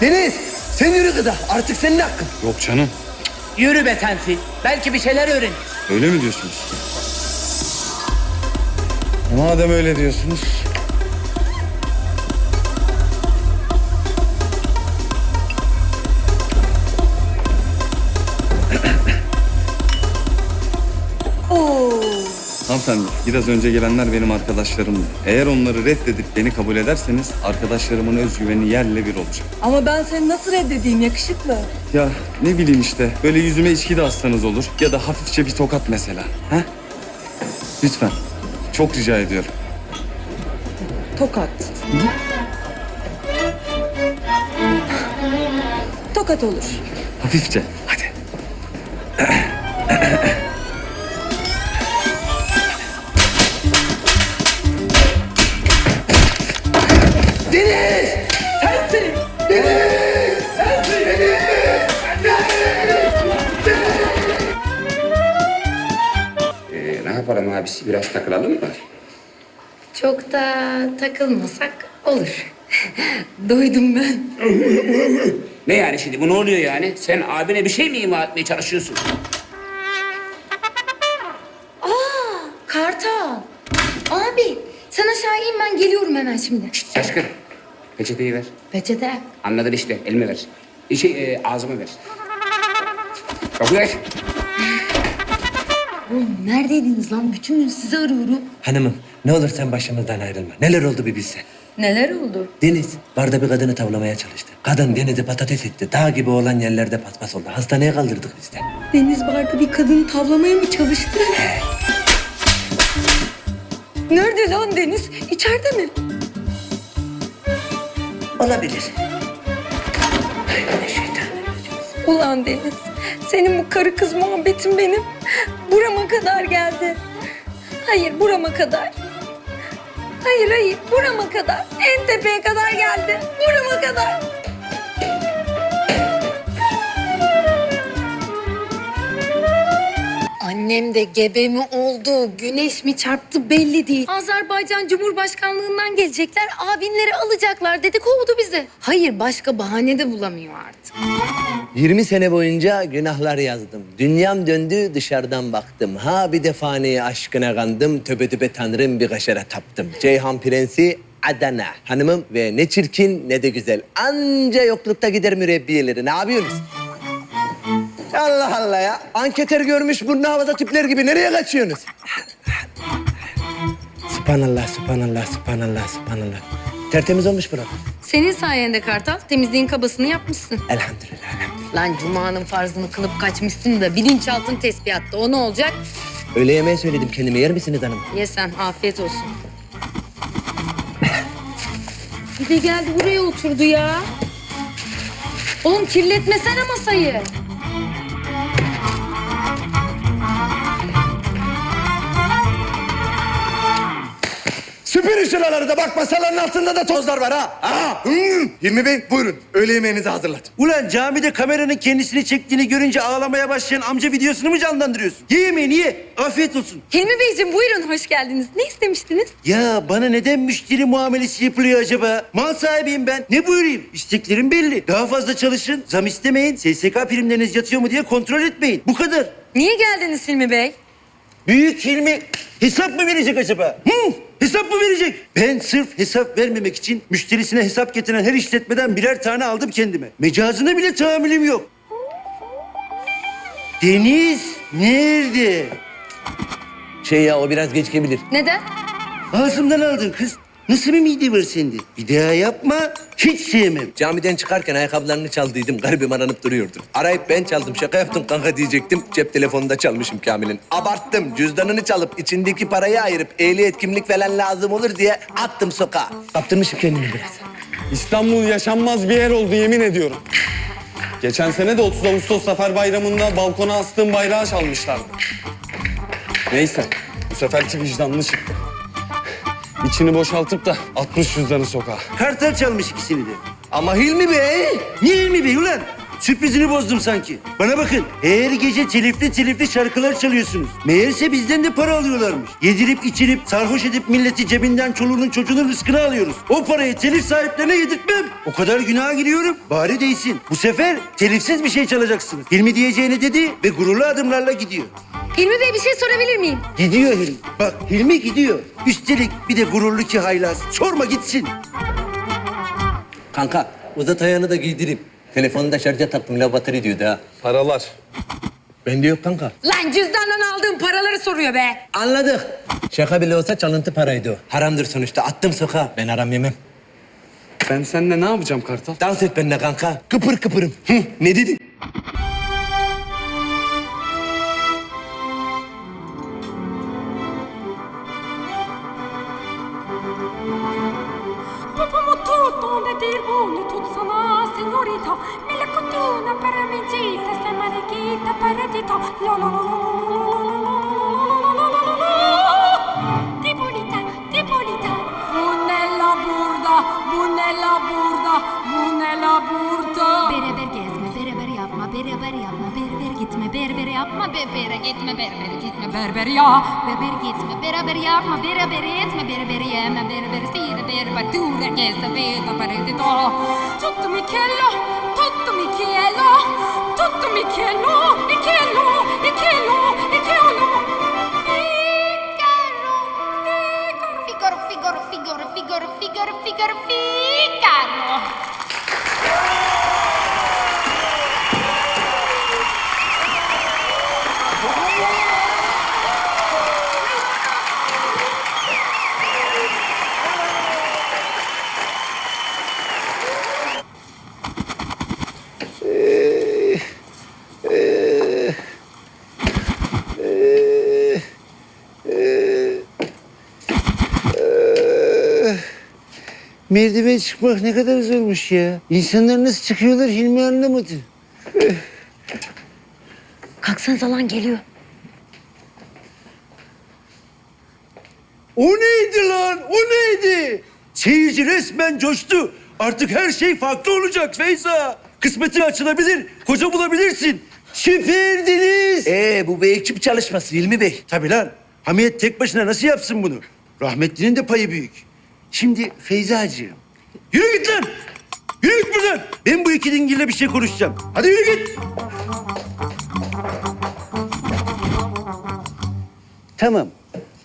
Deniz sen yürü kıza. Artık senin hakkın. Yok canım. Yürü be Tenfi. Belki bir şeyler öğren. Öyle mi diyorsunuz? Madem öyle diyorsunuz. Hanımefendi, biraz önce gelenler benim arkadaşlarımdı. Eğer onları reddedip beni kabul ederseniz arkadaşlarımın özgüveni yerle bir olacak. Ama ben seni nasıl reddedeyim yakışıklı? Ya ne bileyim işte, böyle yüzüme içki de atsanız olur ya da hafifçe bir tokat mesela. He? Lütfen, çok rica ediyorum. Tokat. Tokat olur. Hafifçe, da takılmasak olur. Doydum ben. Ne yani şimdi bu ne oluyor yani? Sen abine bir şey mi ima etmeye çalışıyorsun? Kartal. Abi sen aşağı in ben geliyorum hemen şimdi. Şaşkın. Peçeteyi ver. Peçete. Anladın işte elime ver. Şey e, ağzıma ver. Kapıyı aç. Oğlum neredeydiniz lan? Bütün gün sizi arıyorum. Hanımım ne olur sen başımızdan ayrılma. Neler oldu bir bilsen. Neler oldu? Deniz barda bir kadını tavlamaya çalıştı. Kadın Deniz'i patates etti. Dağ gibi olan yerlerde paspas oldu. Hastaneye kaldırdık biz de. Deniz barda bir kadını tavlamaya mı çalıştı? Nerede lan Deniz? İçeride mi? Olabilir. Ulan Deniz, senin bu karı kız muhabbetin benim burama kadar geldi. Hayır, burama kadar. Hayır, hayır, burama kadar. En tepeye kadar geldi. Burama kadar. Annem de gebe mi oldu? Güneş mi çarptı belli değil. Azerbaycan Cumhurbaşkanlığından gelecekler. Abinleri alacaklar dedi kovdu bizi. Hayır başka bahane de bulamıyor artık. 20 sene boyunca günahlar yazdım. Dünyam döndü dışarıdan baktım. Ha bir defaneye aşkına kandım. Töbe töbe tanrım bir kaşara taptım. Ceyhan Prensi Adana. Hanımım ve ne çirkin ne de güzel. Anca yoklukta gider mürebbiyeleri. Ne yapıyorsunuz? Allah Allah ya. Anketer görmüş burnu havada tipler gibi. Nereye kaçıyorsunuz? Subhanallah, subhanallah, subhanallah, subhanallah. Tertemiz olmuş bura. Senin sayende Kartal temizliğin kabasını yapmışsın. Elhamdülillah, elhamdülillah. Lan Cuma'nın farzını kılıp kaçmışsın da bilinçaltın tespihatta. O ne olacak? Öğle yemeği söyledim kendime. Yer misiniz hanım? Ye sen afiyet olsun. Bir de geldi buraya oturdu ya. Oğlum kirletmesene masayı. Süpürün şuraları da bak masaların altında da tozlar var ha. Aa, hmm. Hilmi Bey buyurun. Öğle yemeğinizi hazırladım. Ulan camide kameranın kendisini çektiğini görünce ağlamaya başlayan amca videosunu mu canlandırıyorsun? Ye yemeğini ye. Afiyet olsun. Hilmi Beyciğim buyurun hoş geldiniz. Ne istemiştiniz? Ya bana neden müşteri muamelesi yapılıyor acaba? Mal sahibiyim ben. Ne buyurayım? İsteklerim belli. Daha fazla çalışın, zam istemeyin, SSK primleriniz yatıyor mu diye kontrol etmeyin. Bu kadar. Niye geldiniz Hilmi Bey? Büyük Hilmi hesap mı verecek acaba? Hı? Hesap mı verecek? Ben sırf hesap vermemek için müşterisine hesap getiren her işletmeden birer tane aldım kendime. Mecazına bile tahammülüm yok. Deniz nerede? Şey ya o biraz geç gelebilir. Neden? Ağzımdan aldın kız. Nasıl bir mide var sende? Bir daha yapma. Hiç sevmem. Camiden çıkarken ayakkabılarını çaldıydım. Garibim aranıp duruyordu. Arayıp ben çaldım. Şaka yaptım kanka diyecektim. Cep telefonunu da çalmışım Kamil'in. Abarttım. Cüzdanını çalıp içindeki parayı ayırıp ehliyet kimlik falan lazım olur diye attım sokağa. Kaptırmışım kendimi biraz. İstanbul yaşanmaz bir yer oldu yemin ediyorum. Geçen sene de 30 Ağustos Zafer Bayramı'nda balkona astığım bayrağı çalmışlardı. Neyse, bu seferki vicdanlı çıktı. İçini boşaltıp da 60 cüzdanı sokağa. Kartal çalmış ikisini de. Ama Hilmi Bey. Niye Hilmi Bey ulan? Sürprizini bozdum sanki. Bana bakın. Her gece telifli telifli şarkılar çalıyorsunuz. Meğerse bizden de para alıyorlarmış. Yedirip içirip sarhoş edip milleti cebinden çoluğunun çocuğunun rızkını alıyoruz. O parayı telif sahiplerine yedirtmem. O kadar günaha giriyorum. Bari değsin. Bu sefer telifsiz bir şey çalacaksınız. Hilmi diyeceğini dedi ve gururlu adımlarla gidiyor. Hilmi Bey bir şey sorabilir miyim? Gidiyor Hilmi. Bak Hilmi gidiyor. Üstelik bir de gururlu ki haylaz. Sorma gitsin. Kanka uzat ayağını da giydireyim. Telefonu da şarja taktım. La batarya diyordu ha. Paralar. Bende yok kanka. Lan cüzdandan aldığım paraları soruyor be. Anladık. Şaka bile olsa çalıntı paraydı o. Haramdır sonuçta. Attım sokağa. Ben haram yemem. Ben seninle ne yapacağım Kartal? Dans et benimle kanka. Kıpır kıpırım. Hı, ne dedin? uno tuzzano, signorito, mi la cotuna per amicita, se marichita per edito, lo lo lo lo Tipolita, Tipolita, Bunella burda, Bunella burda. Yapma, berbere gitme, berber gitme, berber ya, berber gitme, beraber yapma, beraber etme, berber yeme, berber sire, berber tura, gesa, veta, paredito. Tutto Michello, tutto Michello, tutto Michello, Michello, Michello, Michello. Figaro, Figaro, Figaro, Figaro, Figaro, Figaro, Figaro, Figaro. Merdiven çıkmak ne kadar zormuş ya. İnsanlar nasıl çıkıyorlar Hilmi anlamadı. Kalksanıza lan geliyor. O neydi lan? O neydi? Seyirci resmen coştu. Artık her şey farklı olacak Feyza. Kısmetin açılabilir. Koca bulabilirsin. Süperdiniz. Ee bu bir ekip çalışması Hilmi Bey. Tabii lan. Hamiyet tek başına nasıl yapsın bunu? Rahmetlinin de payı büyük. Şimdi Feyzacığım. Yürü git lan. Yürü git buradan. Ben bu iki dingille bir şey konuşacağım. Hadi yürü git. Tamam.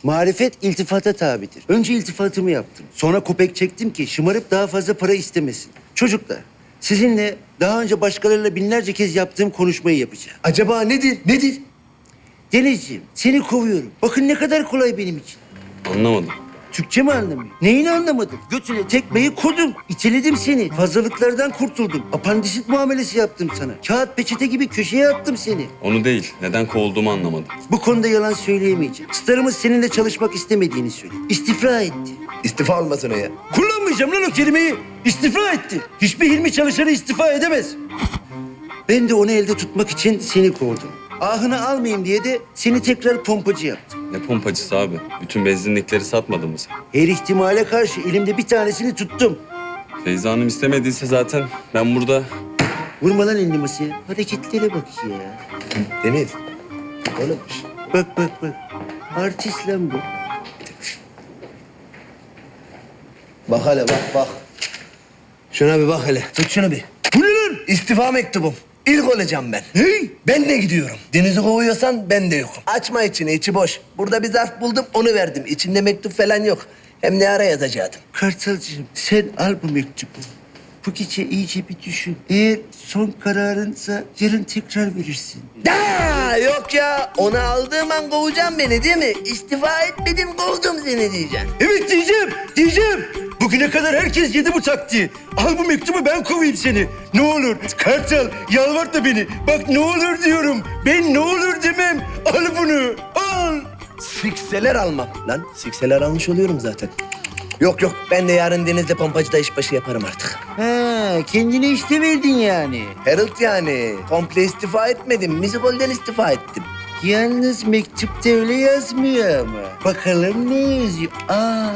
Marifet iltifata tabidir. Önce iltifatımı yaptım. Sonra kopek çektim ki şımarıp daha fazla para istemesin. Çocuklar, sizinle daha önce başkalarıyla binlerce kez yaptığım konuşmayı yapacağım. Acaba nedir? Nedir? Denizciğim, seni kovuyorum. Bakın ne kadar kolay benim için. Anlamadım. Türkçe mi anlamıyor? Neyini anlamadın? Götüne tekmeyi kodum. İteledim seni. Fazlalıklardan kurtuldum. Apandisit muamelesi yaptım sana. Kağıt peçete gibi köşeye attım seni. Onu değil. Neden kovulduğumu anlamadım. Bu konuda yalan söyleyemeyeceğim. Starımız seninle çalışmak istemediğini söyledi. İstifra etti. İstifa olmasın o ya. Kullanmayacağım lan o kelimeyi. İstifra etti. Hiçbir Hilmi çalışanı istifa edemez. Ben de onu elde tutmak için seni kovdum. Ahını almayayım diye de seni tekrar pompacı yaptım. Ne pompacısı abi? Bütün benzinlikleri satmadın mı sen? Her ihtimale karşı elimde bir tanesini tuttum. Feyza Hanım istemediyse zaten ben burada... Vurma lan elini masaya. Hareketlere bak ya. Deniz. Oğlum. Bak bak bak. Artist lan bu. Bak hele bak bak. Şuna bir bak hele. Tut şunu bir. Bu ne lan? İstifa mektubum. İlk olacağım ben. Ne? Ben de gidiyorum. Deniz'i kovuyorsan ben de yokum. Açma içini, içi boş. Burada bir zarf buldum, onu verdim. İçinde mektup falan yok. Hem ne ara yazacaktım. Kartalcığım sen al bu mektubu. Bu gece iyice bir düşün. Eğer son kararınsa yarın tekrar verirsin. Da yok ya. Onu aldığım an kovacağım beni değil mi? İstifa etmedin kovdum seni diyeceksin. Evet diyeceğim, diyeceğim. Bugüne kadar herkes yedi bu taktiği. Al bu mektubu ben kovayım seni. Ne olur Kartal yalvartma beni. Bak ne olur diyorum. Ben ne olur demem. Al bunu, al. Sikseler almam. Lan sikseler almış oluyorum zaten. Yok yok ben de yarın Deniz'le pompacıda işbaşı yaparım artık. Ha, kendine işte verdin yani. Harold yani. Komple istifa etmedim. Müzikolden istifa ettim. Yalnız mektupta öyle yazmıyor ama. Bakalım ne yazıyor? Aa,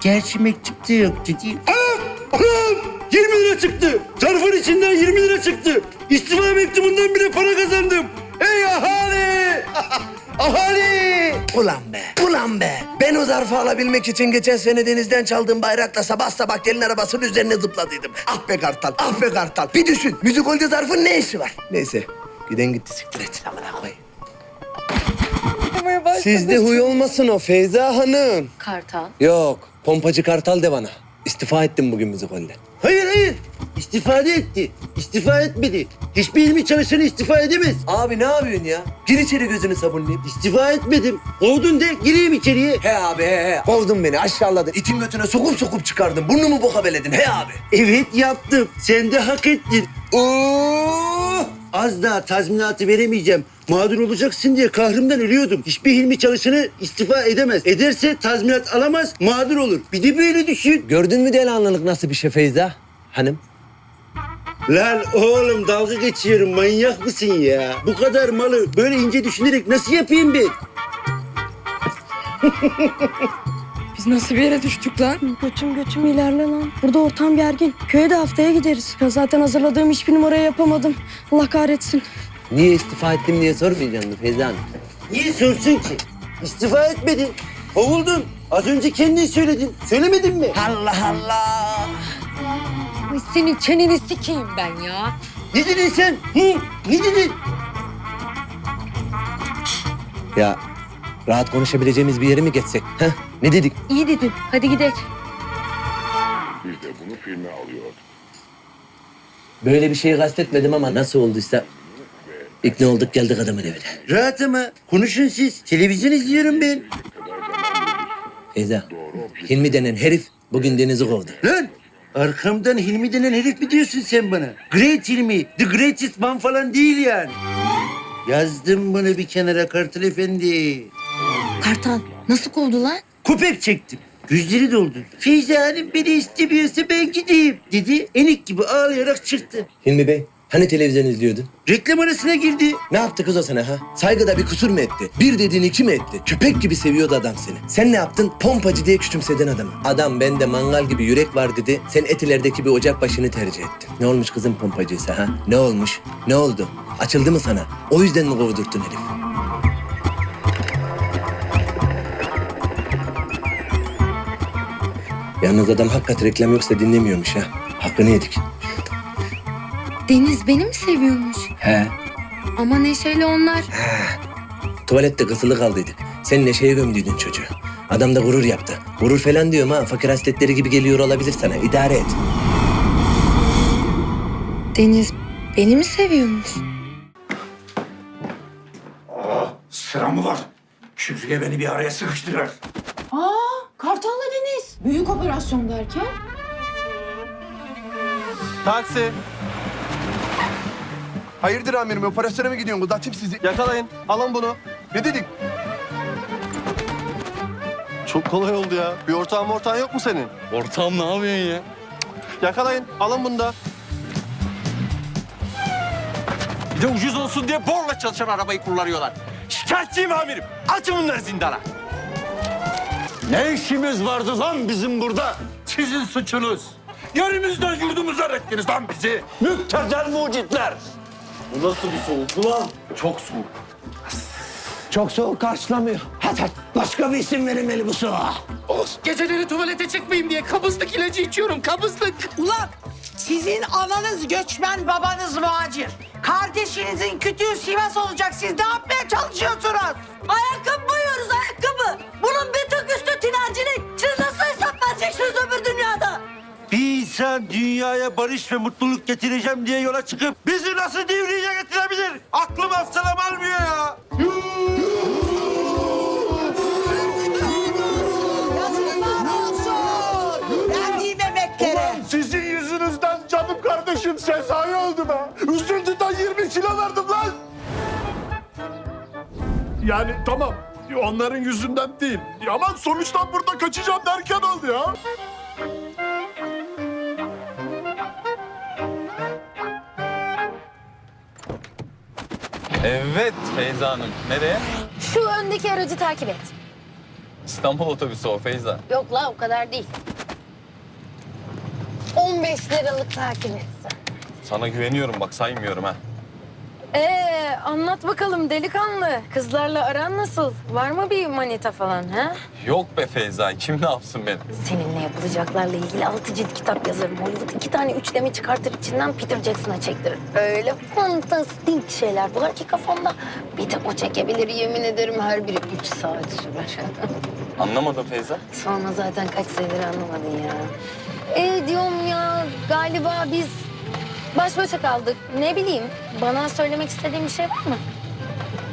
gerçi mektupta yoktu değil mi? Anam! Anam! 20 lira çıktı. Zarfın içinden 20 lira çıktı. İstifa mektubundan bile para kazandım. Ey ahali! ahali! Ulan be, ulan be. Ben o zarfı alabilmek için geçen sene denizden çaldığım bayrakla sabah sabah gelin arabasının üzerine zıpladıydım. Ah be kartal, ah be kartal. Bir düşün, müzikolde zarfın ne işi var? Neyse, giden gitti siktir et. Amına koy. Sizde huy olmasın o Feyza Hanım. Kartal. Yok, pompacı kartal de bana. İstifa ettim bugün müzikolde. Hayır hayır. İstifade etti. İstifa etmedi. Hiçbir ilmi çalışanı istifa edemez. Abi ne yapıyorsun ya? Gir içeri gözünü sabunlayıp. İstifa etmedim. Kovdun de gireyim içeriye. He abi he he. Kovdun beni aşağıladın. İtin götüne sokup sokup çıkardın. Burnumu boka beledin he abi. Evet yaptım. Sen de hak ettin. Oo! Az daha tazminatı veremeyeceğim. Mağdur olacaksın diye kahrımdan ölüyordum. Hiçbir hilmi çalışanı istifa edemez. Ederse tazminat alamaz, mağdur olur. Bir de böyle düşün. Gördün mü delikanlılık nasıl bir şey Feyza? Hanım. Lan oğlum dalga geçiyorum. Manyak mısın ya? Bu kadar malı böyle ince düşünerek nasıl yapayım ben? Biz nasıl bir yere düştük lan? Götüm götüm ilerle lan. Burada ortam gergin. Köye de haftaya gideriz. Ya zaten hazırladığım hiçbir numarayı yapamadım. Allah kahretsin. Niye istifa ettim diye sormayacaksın Feyza Hanım? Niye sorsun ki? İstifa etmedin. Kovuldun. Az önce kendin söyledin. Söylemedin mi? Allah Allah. Ay senin çeneni sikeyim ben ya. Ne dedin sen? Hı? Ne dedin? Ya rahat konuşabileceğimiz bir yere mi geçsek? Heh, ne dedik? İyi dedin. Hadi gidelim. Bir de bunu filme alıyor. Böyle bir şeyi kastetmedim ama nasıl olduysa ikna olduk geldik adamın evine. Rahat ama. Konuşun siz. Televizyon izliyorum ben. Feyza, Hilmi denen herif bugün Deniz'i kovdu. Lan arkamdan Hilmi denen herif mi diyorsun sen bana? Great Hilmi, the greatest man falan değil yani. Yazdım bunu bir kenara Kartal Efendi. Kartal nasıl kovdu lan? Köpek çektim. Gözleri doldu. Feyza Hanım beni istemiyorsa ben gideyim dedi. Enik gibi ağlayarak çıktı. Hilmi Bey, hani televizyon izliyordun? Reklam arasına girdi. Ne yaptı kız o sana ha? Saygıda bir kusur mu etti? Bir dediğini iki mi etti? Köpek gibi seviyordu adam seni. Sen ne yaptın? Pompacı diye küçümsedin adamı. Adam bende mangal gibi yürek var dedi. Sen etilerdeki bir ocak başını tercih ettin. Ne olmuş kızın pompacıysa ha? Ne olmuş? Ne oldu? Açıldı mı sana? O yüzden mi kovdurttun herif? Yalnız adam hakikaten reklam yoksa dinlemiyormuş ha. Hakkını yedik. Deniz beni mi seviyormuş? He. Ama Neşe'yle onlar. Tuvalette kısılı kaldıydık. Sen neşeye gömdüydün çocuğu. Adam da gurur yaptı. Gurur falan diyorum ha. Fakir hasletleri gibi geliyor olabilir sana. İdare et. Deniz beni mi seviyormuş? Sıra mı var? Şükrü'ye beni bir araya sıkıştırar. Kartal'la Deniz. Büyük operasyon derken? Taksi. Hayırdır amirim operasyona mı gidiyorsun? Uzatayım sizi. Yakalayın. Alın bunu. Ne dedik? Çok kolay oldu ya. Bir ortağın ortağın yok mu senin? Ortağım ne yapıyorsun ya? Yakalayın. Alın bunu da. Bir de ucuz olsun diye borla çalışan arabayı kullanıyorlar. Şikayetçiyim amirim. Atın bunları zindana. Ne işimiz vardı lan bizim burada? Sizin suçunuz. Yerimizden yurdumuza ettiniz lan bizi. Müptezel mucitler. Bu nasıl bir soğuk ulan? Çok soğuk. Çok soğuk karşılamıyor. Hadi başka bir isim verilmeli bu soğuğa. Geceleri tuvalete çıkmayayım diye kabızlık ilacı içiyorum. Kabızlık. Ulan sizin ananız göçmen, babanız muhacir. Kardeşinizin kütüğü Sivas olacak. Siz ne yapmaya çalışıyorsunuz? Ayakkabı boyuyoruz, ayakkabı. Bunun bir tinercilik. Siz nasıl hesap vereceksiniz öbür dünyada? Bir insan dünyaya barış ve mutluluk getireceğim diye yola çıkıp bizi nasıl devreye getirebilir? Aklım hafsalam almıyor ya. Emeklere. Sizin yüzünüzden canım kardeşim Sezai öldü be. Üzüntüden 20 kilo verdim lan. Yani tamam onların yüzünden değil. Ama sonuçtan burada kaçacağım derken oldu ya. Evet Feyza Hanım. Nereye? Şu öndeki aracı takip et. İstanbul otobüsü o Feyza. Yok la o kadar değil. 10 15 liralık takip etsen. Sana güveniyorum bak saymıyorum ha. Ee, anlat bakalım delikanlı. Kızlarla aran nasıl? Var mı bir manita falan ha? Yok be Feyza kim ne yapsın beni? Seninle yapılacaklarla ilgili altı cilt kitap yazarım. Hollywood iki tane üçleme çıkartır içinden Peter Jackson'a çektirir. Öyle fantastik şeyler var ki kafamda. Bir de o çekebilir yemin ederim her biri üç saat sürer. Anlamadım Feyza. Sonra zaten kaç senedir anlamadın ya. E diyorum ya galiba biz baş başa kaldık. Ne bileyim bana söylemek istediğin bir şey var mı?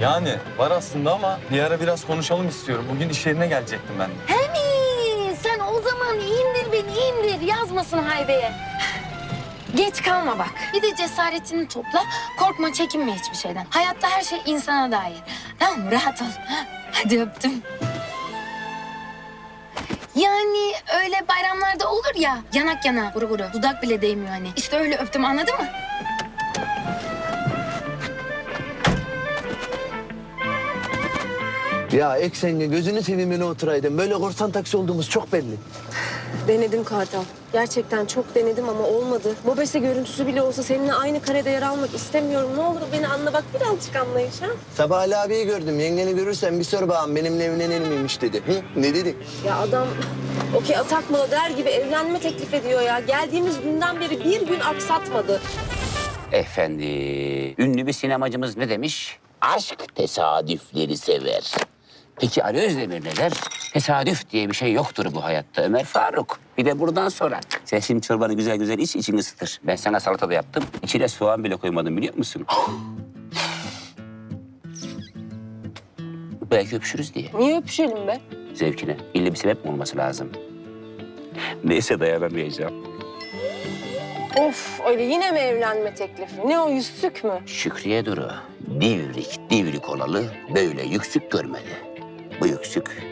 Yani var aslında ama bir ara biraz konuşalım istiyorum. Bugün iş yerine gelecektim ben. He mi? Sen o zaman indir beni indir yazmasın haybeye. Geç kalma bak. Bir de cesaretini topla. Korkma çekinme hiçbir şeyden. Hayatta her şey insana dair. Tamam mı? Rahat ol. Hadi öptüm. Yani öyle bayramlarda olur ya yanak yana guru guru dudak bile değmiyor hani. İşte öyle öptüm anladın mı? Ya eksenge gözünü seveyim öyle oturaydın. Böyle korsan taksi olduğumuz çok belli. Denedim Kartal. Gerçekten çok denedim ama olmadı. Mobese görüntüsü bile olsa seninle aynı karede yer almak istemiyorum. Ne olur beni anla bak birazcık anlayış ha. Sabah Ali abiyi gördüm. Yengeni görürsen bir sor bakalım benimle evlenir miymiş dedi. Hı? Ne dedi? Ya adam okey atakmalı der gibi evlenme teklif ediyor ya. Geldiğimiz günden beri bir gün aksatmadı. Efendi, ünlü bir sinemacımız ne demiş? Aşk tesadüfleri sever. Peki Ali Özdemir ne der? Tesadüf diye bir şey yoktur bu hayatta Ömer Faruk. Bir de buradan sonra. Sen şimdi çorbanı güzel güzel iç, için ısıtır. Ben sana salata da yaptım. İçine soğan bile koymadım biliyor musun? Belki öpüşürüz diye. Niye öpüşelim be? Zevkine. İlle bir sebep mi olması lazım? Neyse dayanamayacağım. Of öyle yine mi evlenme teklifi? Ne o yüzsük mü? Şükriye Duru, divrik divrik olalı böyle yüksük görmedi. Bu yüksük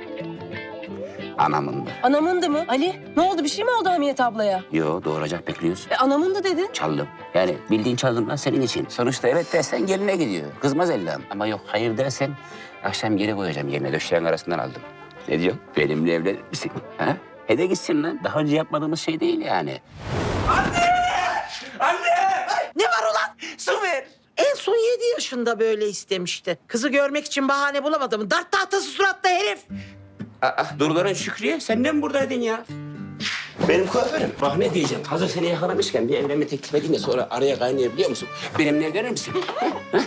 anamındı. Anamın da mı? Ali ne oldu bir şey mi oldu Hamiyet ablaya? Yo doğuracak bekliyoruz. E, anamın da dedin. Çaldım. Yani bildiğin çaldım lan senin için. Sonuçta evet dersen geline gidiyor. Kızmaz ellam. Ama yok hayır dersen akşam geri koyacağım yerine. Döşeğin arasından aldım. Ne diyorsun? Benimle evlenir misin? Ha? He de gitsin lan. Daha önce yapmadığımız şey değil yani. Ne var ulan? Su ver. En son yedi yaşında böyle istemişti. Kızı görmek için bahane bulamadım. Dart tahtası suratlı herif. Aa, Duruların Şükriye sen de mi buradaydın ya? Benim kuaförüm. Bak ne diyeceğim. Hazır seni yakalamışken bir evlenme teklif edeyim de sonra araya kaynıyor biliyor musun? Benimle evlenir misin? Ha?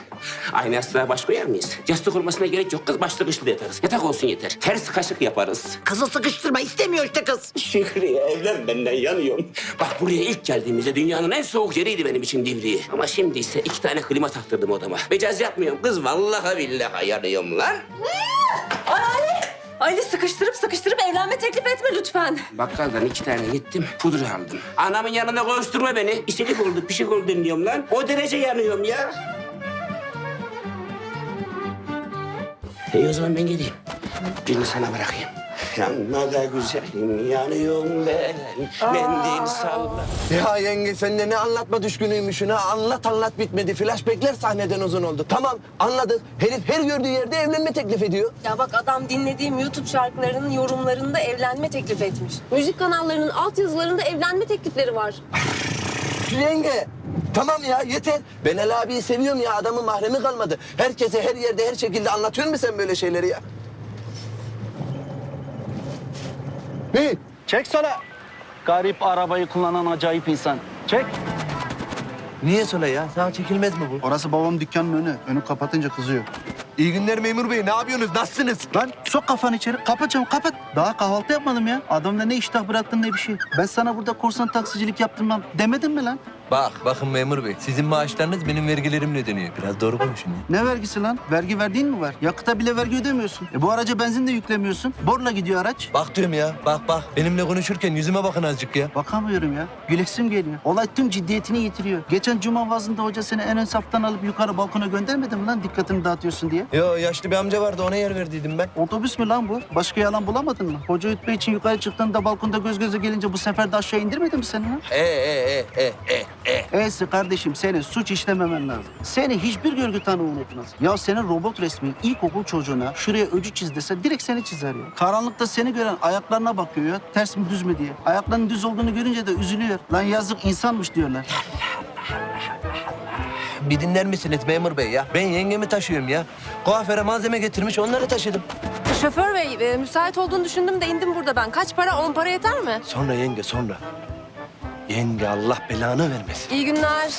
Aynı yastığa baş koyar mıyız? Yastık olmasına gerek yok kız. Başlık üstü de yatarız. Yatak olsun yeter. Ters kaşık yaparız. Kızı sıkıştırma istemiyor işte kız. Şükriye evlen benden yanıyorum. Bak buraya ilk geldiğimizde dünyanın en soğuk yeriydi benim için Divriği. Ama şimdi ise iki tane klima taktırdım odama. Mecaz yapmıyorum kız. Vallahi billahi yanıyorum lan. Ali sıkıştırıp sıkıştırıp evlenme teklif etme lütfen. Bakkaldan iki tane gittim, pudra aldım. Anamın yanına koşturma beni. İşçilik oldu, pişik oldu diyorum lan. O derece yanıyorum ya. İyi o zaman ben gideyim. Birini sana bırakayım. Yanma da güzelim, yanıyorum ben. Mendil salla. Ya yenge sen de ne anlatma düşkünüymüşsün ha. Anlat anlat bitmedi. Flashbackler sahneden uzun oldu. Tamam anladık. Herif her gördüğü yerde evlenme teklif ediyor. Ya bak adam dinlediğim YouTube şarkılarının yorumlarında evlenme teklif etmiş. Müzik kanallarının altyazılarında evlenme teklifleri var. Yenge tamam ya yeter. Ben Ali abiyi seviyorum ya adamın mahremi kalmadı. Herkese her yerde her şekilde anlatıyor musun sen böyle şeyleri ya? Ne? Çek sola. Garip arabayı kullanan acayip insan. Çek. Niye sola ya? Sağa çekilmez mi bu? Orası babam dükkanın önü. Önü kapatınca kızıyor. İyi günler memur bey. Ne yapıyorsunuz? Nasılsınız? Lan sok kafanı içeri. Kapat camı kapat. Daha kahvaltı yapmadım ya. Adamda ne iştah bıraktın ne bir şey. Ben sana burada korsan taksicilik yaptırmam demedim mi lan? Bak bakın memur bey. Sizin maaşlarınız benim vergilerimle ödeniyor. Biraz doğru konuşun ya. Ne vergisi lan? Vergi verdiğin mi var? Yakıta bile vergi ödemiyorsun. E bu araca benzin de yüklemiyorsun. Borla gidiyor araç. Bak diyorum ya. Bak bak. Benimle konuşurken yüzüme bakın azıcık ya. Bakamıyorum ya. Gülesim geliyor. Olay tüm ciddiyetini yitiriyor. Geçen cuma vaazında hoca seni en ön saftan alıp yukarı balkona göndermedi mi lan dikkatini dağıtıyorsun diye? Yo yaşlı bir amca vardı ona yer verdiydim ben. Otobüs mü lan bu? Başka yalan bulamadın mı? Hoca ütme için yukarı çıktığında balkonda göz göze gelince bu sefer de aşağı indirmedi mi seni lan? E e e e e. Eyse kardeşim senin suç işlememen lazım. Seni hiçbir görgü tanığı unutmaz. Ya senin robot resmin ilkokul çocuğuna şuraya öcü çiz dese direkt seni çizer ya. Karanlıkta seni gören ayaklarına bakıyor ya. Ters mi düz mü diye. Ayaklarının düz olduğunu görünce de üzülüyor. Lan yazık insanmış diyorlar. Bir dinler misiniz memur bey ya? Ben yengemi taşıyorum ya. Kuaföre malzeme getirmiş onları taşıdım. Şoför bey, e, müsait olduğunu düşündüm de indim burada ben. Kaç para? On para yeter mi? Sonra yenge sonra. Yenge Allah belanı vermesin. İyi günler.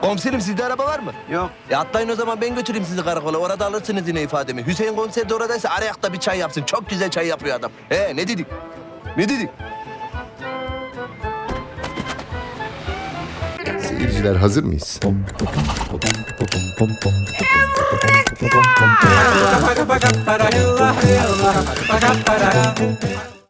Komiserim sizde araba var mı? Yok. Ya atlayın o zaman ben götüreyim sizi karakola. Orada alırsınız yine ifademi. Hüseyin komiser de oradaysa arayakta bir çay yapsın. Çok güzel çay yapıyor adam. He ne dedik? Ne dedik? Seyirciler hazır mıyız?